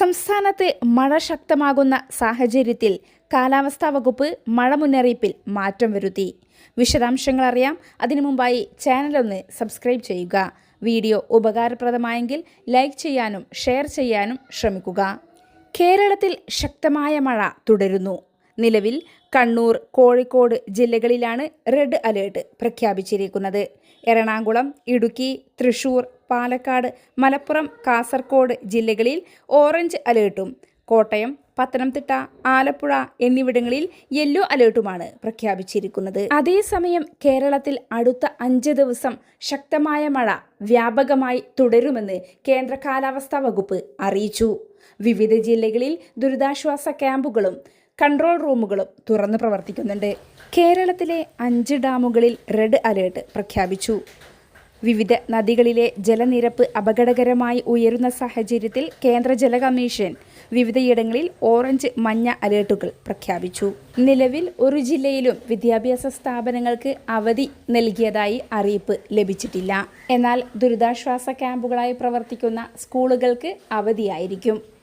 സംസ്ഥാനത്ത് മഴ ശക്തമാകുന്ന സാഹചര്യത്തിൽ കാലാവസ്ഥാ വകുപ്പ് മഴ മുന്നറിയിപ്പിൽ മാറ്റം വരുത്തി. വിശദാംശങ്ങൾ അറിയാം. അതിനു മുമ്പായി ചാനലൊന്ന് സബ്സ്ക്രൈബ് ചെയ്യുക. വീഡിയോ ഉപകാരപ്രദമായെങ്കിൽ ലൈക്ക് ചെയ്യാനും ഷെയർ ചെയ്യാനും ശ്രമിക്കുക. കേരളത്തിൽ ശക്തമായ മഴ തുടരുന്നു. നിലവിൽ കണ്ണൂർ കോഴിക്കോട് ജില്ലകളിലാണ് റെഡ് അലേർട്ട് പ്രഖ്യാപിച്ചിരിക്കുന്നത്. എറണാകുളം ഇടുക്കി തൃശൂർ പാലക്കാട് മലപ്പുറം കാസർഗോഡ് ജില്ലകളിൽ ഓറഞ്ച് അലേർട്ടും കോട്ടയം പത്തനംതിട്ട ആലപ്പുഴ എന്നിവിടങ്ങളിൽ യെല്ലോ അലേർട്ടുമാണ് പ്രഖ്യാപിച്ചിരിക്കുന്നത്. അതേസമയം കേരളത്തിൽ അടുത്ത അഞ്ച് ദിവസം ശക്തമായ മഴ വ്യാപകമായി തുടരുമെന്ന് കേന്ദ്ര കാലാവസ്ഥാ വകുപ്പ് അറിയിച്ചു. വിവിധ ജില്ലകളിൽ ദുരിതാശ്വാസ ക്യാമ്പുകളും കൺട്രോൾ റൂമുകളും തുറന്നു പ്രവർത്തിക്കുന്നുണ്ട്. കേരളത്തിലെ അഞ്ച് ഡാമുകളിൽ റെഡ് അലേർട്ട് പ്രഖ്യാപിച്ചു. വിവിധ നദികളിലെ ജലനിരപ്പ് അപകടകരമായി ഉയരുന്ന സാഹചര്യത്തിൽ കേന്ദ്ര ജല കമ്മീഷൻ വിവിധയിടങ്ങളിൽ ഓറഞ്ച് മഞ്ഞ അലേർട്ടുകൾ പ്രഖ്യാപിച്ചു. നിലവിൽ ഒരു ജില്ലയിലും വിദ്യാഭ്യാസ സ്ഥാപനങ്ങൾക്ക് അവധി നൽകിയതായി അറിയിപ്പ് ലഭിച്ചിട്ടില്ല. എന്നാൽ ദുരിതാശ്വാസ ക്യാമ്പുകളായി പ്രവർത്തിക്കുന്ന സ്കൂളുകൾക്ക് അവധിയായിരിക്കും.